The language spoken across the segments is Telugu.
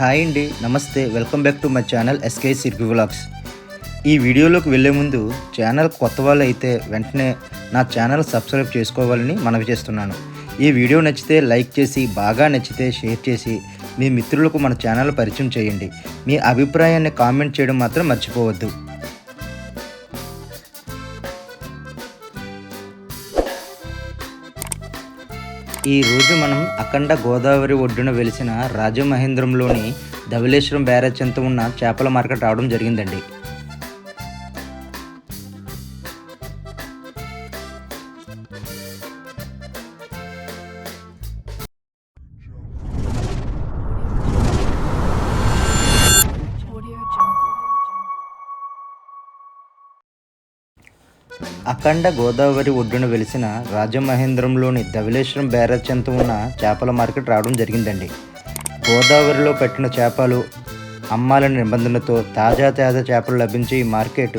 హాయ్ అండి నమస్తే welcome back to my channel SK Sirpi vlogs. ఈ వీడియోలోకి వెళ్ళే ముందు ఛానల్ కొత్త వాళ్ళు అయితే వెంటనే నా ఛానల్ సబ్స్క్రైబ్ చేసుకోవాలని మనవి చేస్తున్నాను. ఈ వీడియో నచ్చితే లైక్ చేసి బాగా నచ్చితే షేర్ చేసి మీ మిత్రులకు మన ఛానల్ పరిచయం చేయండి. మీ అభిప్రాయాన్ని కామెంట్ చేయడం మాత్రం మర్చిపోవద్దు. ఈ రోజు మనం అఖండ గోదావరి ఒడ్డున వెలిసిన రాజమహేంద్రంలోని ధవళేశ్వరం బ్యారేజ్ చెంత ఉన్న చేపల మార్కెట్ రావడం జరిగిందండి. అఖండ గోదావరి ఒడ్డున వెలిసిన రాజమహేంద్రంలోని ధవలేశ్వరం బ్యారేజ్ చెంత ఉన్న చేపల మార్కెట్ రావడం జరిగిందండి. గోదావరిలో పెట్టిన చేపలు అమ్మాలని నిబంధనతో తాజా తాజా చేపలు లభించి ఈ మార్కెట్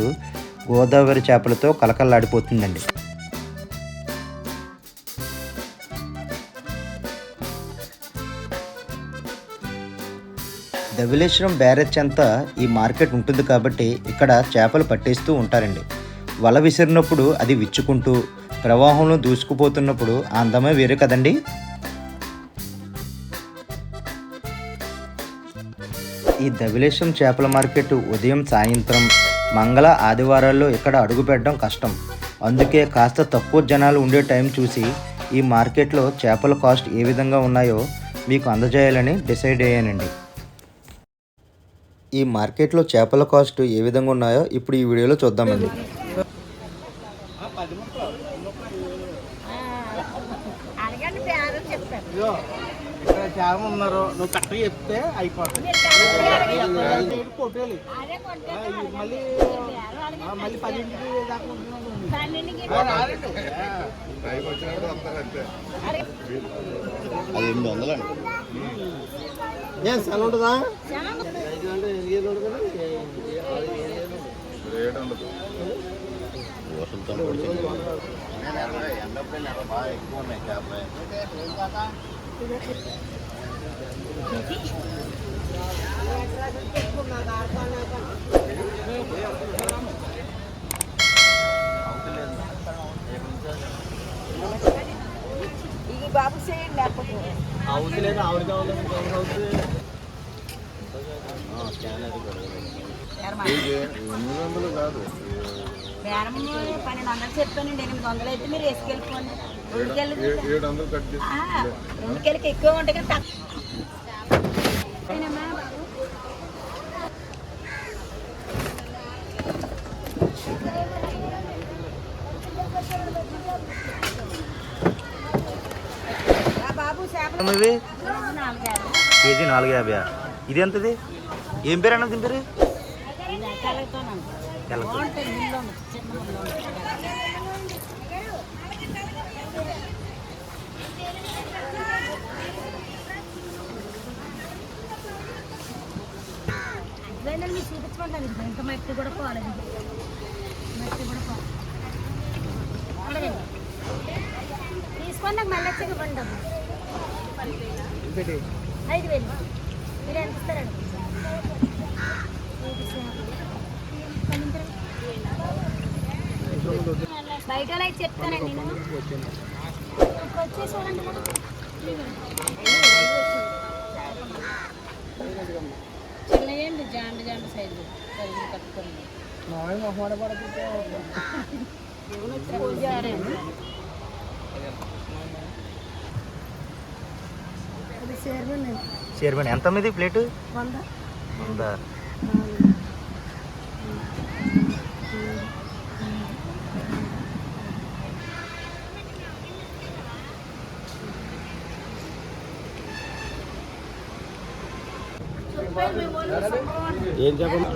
గోదావరి చేపలతో కలకల్లాడిపోతుందండి. ధవలేశ్వరం బ్యారేజ్ చెంత ఈ మార్కెట్ ఉంటుంది కాబట్టి ఇక్కడ చేపలు పట్టేస్తూ ఉంటారండి. వల విసిరినప్పుడు అది విచ్చుకుంటూ ప్రవాహంలో దూసుకుపోతున్నప్పుడు అందమే వేరు కదండి? ఈ ధవళేశ్వరం చేపల మార్కెట్ ఉదయం సాయంత్రం మంగళ ఆదివారాల్లో ఇక్కడ అడుగు పెట్టడం కష్టం. అందుకే కాస్త తక్కువ జనాలు ఉండే టైం చూసి ఈ మార్కెట్లో చేపల కాస్ట్ ఏ విధంగా ఉన్నాయో మీకు అందజేయాలని డిసైడ్ అయ్యానండి. ఈ మార్కెట్లో చేపల కాస్ట్ ఏ విధంగా ఉన్నాయో ఇప్పుడు ఈ వీడియోలో చూద్దామండి. ఇదిగో, ఇక్కడ చాలా ఉన్నారు నువ్వు కరెక్ట్గా చెప్తే అయిపోతుంది ఏడు కొట్టేయాలి అదే కొంటే ఆ, ఇది మళ్ళీ మళ్ళీ పదింటికి దాకా వందలండి ఏం సెలవు ఉంటుందా ఐదు ఎనిమిది ఉంటుంది కదా ఈ బాబు చేయండి లేకపోతే ఆవుది లేదు ఆవుది కావాలి ఆవుది అవుతుంది బేరం పన్నెండు వందలు చెప్పానండి ఎనిమిది వందలు అయితే మీరు వేసుకెళ్ళిపోండి. రెండుకెళ్ళి రెండుకెళ్ళకి ఎక్కువ ఉంటాయి తక్కువ. కేజీ నాలుగు యాభై ఇది ఎంతది? ఏం పేరు అన్నది దీని పేరు ఇది తెల్లతోనండి. తెల్లతో. బాగుంటుంది ముళ్ళు ఉంది, చిన్న ముళ్ళు ఉంది. అదేనండి మీకు చూపించమంటాను ఇది ఇంకా మట్టి కూడా పోలేదు మట్టి కూడా పోలేదు అలాగే. తీసుకోండి మళ్ళీ వచ్చి ఇవ్వండి ఐదు వేలు మీరు ఎంత ఇస్తారండి బయట చెప్తానండి. చిన్నయండి జాండు జాండు సైజు. సైజు కట్టుకోండి చైర్మన్. ఎంత మీది ప్లేటు? వంద. ఉందా ఏం చెప్పండి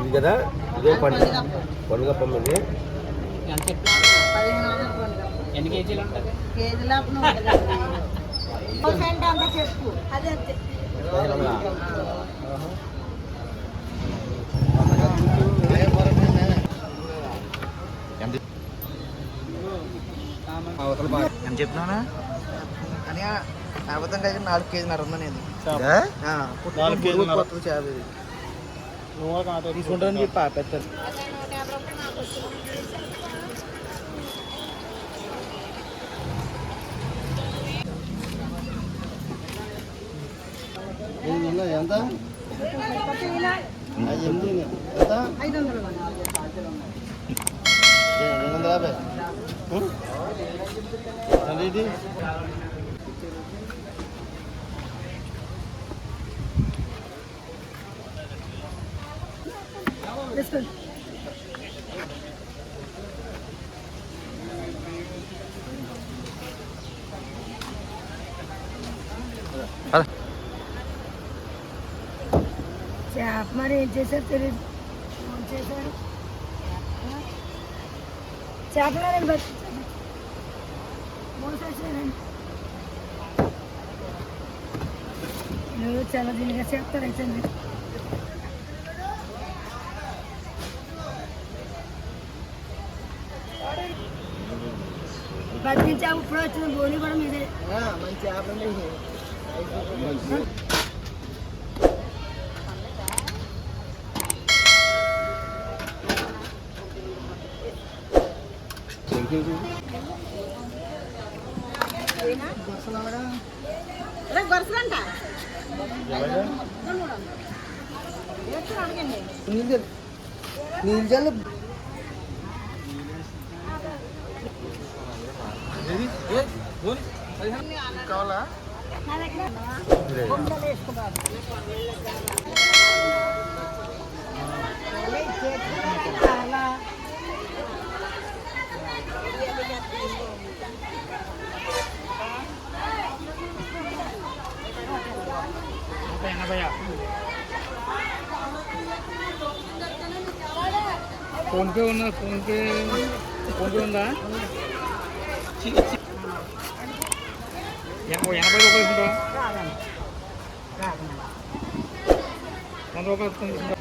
ఇది కదా? ఇదే పండుగ పండుగ పండుగ పదిహేను ఎన్ని కేజీలు ఉంటుంది కేజీల అంతా చెప్పు అదే ఎంత చెప్తున్నానా అబద్ధం కాక నాలుగు కేజీన్నర? ఆ, పుట్టు- నాలుగు కేజీన్నర. చేప ఇది. తీసుకుంటారని చెప్పి ఆపేస్తారు ఎంత? ఎంత? ఐదు వందలు. రెండు వందల యాభై? తీసుకోండి పద. చేప మరి ఏం చేశారు? తెలియదు ఏం చేశారు చేపలేదండి బట్టి మోసేసారండి చాలా దీనిగా చేస్తారు అయితే మీరు బతికి చేప ఇప్పుడు వచ్చింది బోని కూడా మీదే. మంచి చేప అండి నీళ్ళు నీళ్ళు కావాలా నా దగ్గర కొండలు వేసుకున్నారు చాలా ఫోన్పే ఉందా ఫోన్పే ఫోన్పే ఉందా చి- చి- ఎనభై రూపాయలు తీసుకుంటావా రాదండి వంద రూపాయలు తీసుకుంటా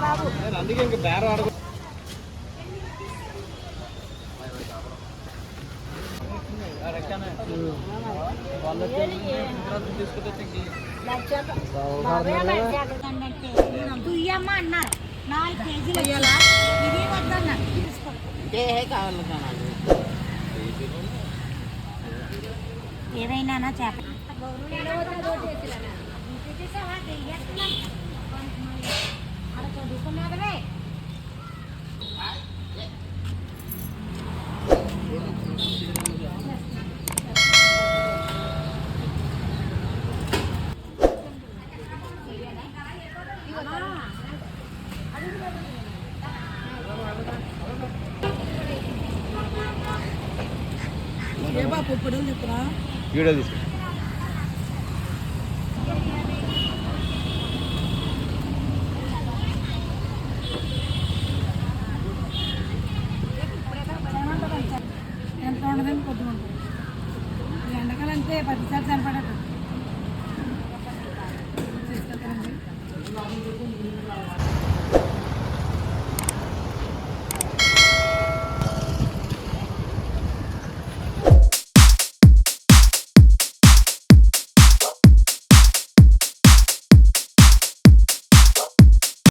బాబు అందుకే ఇంకా బేరం ఆడదు తుయ్యమ్మ అన్నారు. నాలుగు కేజీలు ఇవ్వాలా? ఇది ఏదైనా చేప చదువుకున్నదే ఏ బాబు ఇప్పుడు వీడియో తీసుకో.